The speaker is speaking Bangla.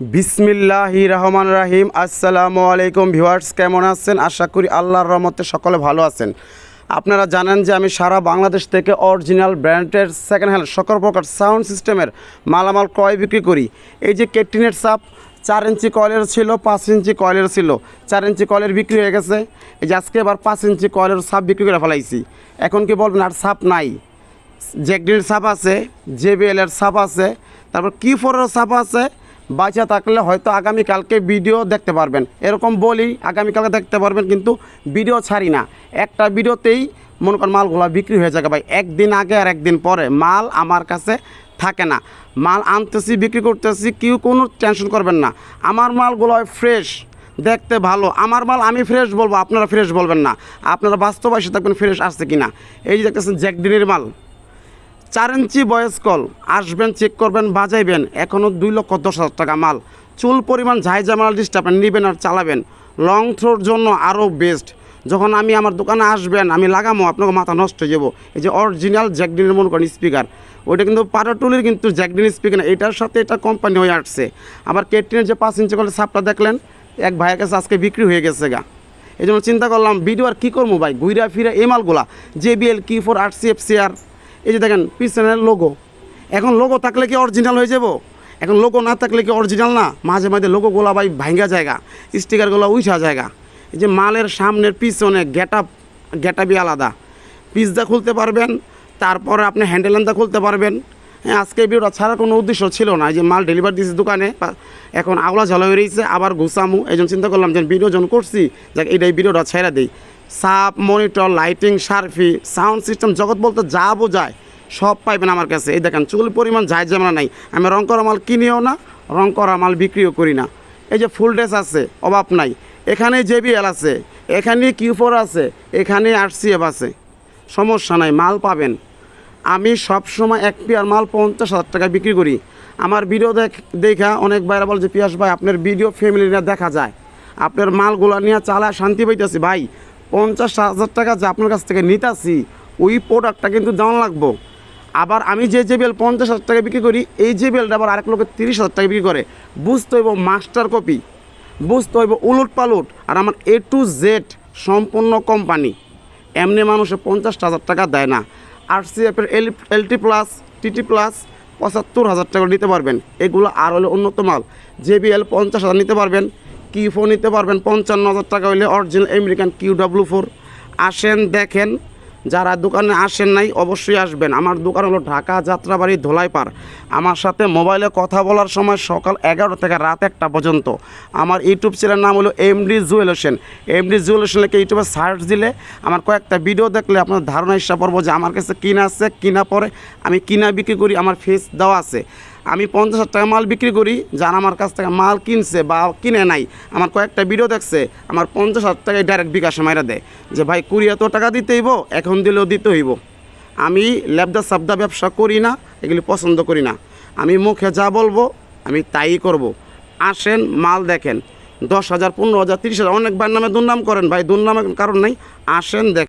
বিসমিল্লাহি রহমান রাহিম। আসসালামু আলাইকুম ভিউয়ার্স, কেমন আছেন? আশা করি আল্লাহর রহমতে সকলে ভালো আছেন। আপনারা জানেন যে আমি সারা বাংলাদেশ থেকে অরিজিনাল ব্র্যান্ডের সেকেন্ড হ্যান্ড সকল প্রকার সাউন্ড সিস্টেমের মালামাল ক্রয় বিক্রি করি। এই যে কেটিনের সাপ চার ইঞ্চি কয়েলের ছিল, পাঁচ ইঞ্চি কয়েলের ছিল, চার ইঞ্চি কয়েলের বিক্রি হয়ে গেছে। এই যে আজকে এবার পাঁচ ইঞ্চি কয়েলের সাপ বিক্রি করে ফেলাইছি। এখন কি বলবেন, আর সাপ নাই? জ্যাকডির সাপ আছে জেবিএল এর সাপ আছে, তারপর কি ফোরের সাপ আছে বাচ্চা থাকলে হয়তো আগামীকালকে ভিডিও দেখতে পারবেন। এরকম বলি আগামীকালকে দেখতে পারবেন, কিন্তু ভিডিও ছাড়ি না। একটা ভিডিওতেই মনে করেন মালগুলো বিক্রি হয়ে যাবে ভাই। একদিন আগে আর একদিন পরে মাল আমার কাছে থাকে না। মাল আনতেছি, বিক্রি করতেছি, কেউ কোনো টেনশন করবেন না। আমার মালগুলো ফ্রেশ দেখতে ভালো। আমার মাল আমি ফ্রেশ বলব, আপনারা ফ্রেশ বলবেন না। আপনারা বাস্তব এসে থাকবেন ফ্রেশ আসছে কিনা। এই যে দেখতেছেন জ্যাকডিনের মাল। চার ইঞ্চি বয়স কল। আসবেন চেক করবেন, বাজাইবেন। এখনও দুই লক্ষ দশ হাজার টাকা মাল। চুল পরিমাণ ঝাই জামাল ডিস্টার্ব নেবেন আর চালাবেন। লং থ্রোর জন্য আরও বেস্ট যখন আমি আমার দোকানে আসবেন, আমি লাগামো, আপনাকে মাথা নষ্ট হয়ে যাব। এই যে অরিজিনাল জ্যাকডিনের মনে করেন স্পিকার ওইটা কিন্তু পাটাটুলির কিন্তু জ্যাকডিন স্পিকার এটার সাথে এটা কোম্পানি হয়ে আসছে। আবার কেটিনের যে পাঁচ ইঞ্চি করে সাপটা দেখলেন, এক ভাইয়ের কাছে আজকে বিক্রি হয়ে গেছে গা। এই জন্য চিন্তা করলাম ভিডিও আর কী করব ভাই? ঘুরা ফিরা এই মালগুলা। জেবিএল কি ফোর আর সি এফ সি আর এই যে দেখেন, পিছনের লোগো এখন লোগো থাকলে কি অরিজিনাল হয়ে যাব? এখন লোগো না থাকলে কি অরিজিনাল না? মাঝে মাঝে লোগোগুলো ভাই ভাঙ্গা জায়গা স্টিকারগুলো উঠা জায়গা। এই যে মালের সামনের পিছনে গেট আপ গেট আপই আলাদা। পিসদা খুলতে পারবেন, তারপরে আপনি হ্যান্ডেলানটা খুলতে পারবেন। আজকে এই ভিডিওটা ছাড়ার কোনো উদ্দেশ্য ছিল না। এই যে মাল ডেলিভারি দিয়েছি দোকানে এখন আওলা ঝালা হয়ে আবার ঘুষামু এই জন্য চিন্তা করলাম যে ভিডিও যখন করছি, যাক এইটাই ভিডিওটা ছেড়ে দিই। সাপ মনিটর লাইটিং সার্ফি সাউন্ড সিস্টেম জগৎ বলতে যা বোঝায়, সব পাইবেন আমার কাছে। এই দেখেন, চুল পরিমাণ যায় যেমন নাই। আমি রং করা মাল কিনিও না, রং করা মাল বিক্রিও করি না। এই যে ফুল ড্রেস আছে, অভাব নাই। এখানে জেবিএল আছে, এখানে কিউফোর আছে, এখানে আরসিএফ আছে। সমস্যা নাই, মাল পাবেন। আমি সব সময় এক পেয়ার মাল পঞ্চাশ হাজার টাকা বিক্রি করি। আমার ভিডিও দেখ, দেখা অনেক বাইরে বল যে, পিয়াস ভাই, আপনার ভিডিও ফ্যামিলি নিয়ে দেখা যায়। আপনার মালগুলো নিয়ে চালায় শান্তি পাইতেছি। ভাই, পঞ্চাশ হাজার টাকা যে আপনার কাছ থেকে নিতাছি, ওই প্রোডাক্টটা কিন্তু দেওয়া লাগবো। আবার আমি যে জেবেল পঞ্চাশ হাজার টাকা বিক্রি করি, এই জেবেলটা আবার আরেক লোকের তিরিশ হাজার টাকা বিক্রি করে। বুঝতে হইব মাস্টার কপি বুঝতে হইব উলট পালট। আর আমার এ টু জেড সম্পূর্ণ কোম্পানি এমনি মানুষে পঞ্চাশ হাজার টাকা দেয় না। আর সিএফের L LT plus TT plus পঁচাত্তর হাজার টাকা নিতে পারবেন। এগুলো আর হলে উন্নত মাল। জেবিএল পঞ্চাশ হাজার নিতে পারবেন। কিউ ফোর নিতে পারবেন। পঞ্চান্ন হাজার টাকা হলে original American Q W four আসেন, দেখেন। যারা দোকানে আসেন নাই, অবশ্যই আসবেন। আমার দোকান হলো ঢাকা যাত্রাবাড়ি ধোলাইপাড়। আমার সাথে মোবাইলে কথা বলার সময় সকাল এগারো থেকে রাত একটা পর্যন্ত। আমার ইউটিউব চ্যানেলের নাম হলো এমডি জুয়েল হোসেন। এমডি জুয়েল হোসেন লিখে ইউটিউবে সার্চ দিলে আমার কয়েকটা ভিডিও দেখলে আপনার ধারণা হিসাব পড়ব যে আমার কাছে কিনা আছে, কিনা পরে আমি কিনা বিক্রি করি, আমার ফেস দেওয়া আছে। আমি পঞ্চাশ হাজার টাকা মাল বিক্রি করি, যারা আমার কাছ থেকে মাল কিনছে বা কিনে নাই, আমার কয়েকটা ভিডিও দেখছে, আমার পঞ্চাশ হাজার টাকায় ডাইরেক্ট বিকাশে মাইরা দেয়। যে ভাই, কুড়ি এত টাকা দিতে হইব, এখন দিলেও দিতে হইব। আমি ল্যাবদা সাবদা ব্যবসা করি না, এগুলি পছন্দ করি না। আমি মুখে যা বলব, আমি তাই করব। আসেন, মাল দেখেন। দশ হাজার, পনেরো হাজার, তিরিশ হাজার, অনেকবার নামে দুর্নাম করেন। ভাই, দুর্নামের কারণ নাই। আসেন দেখ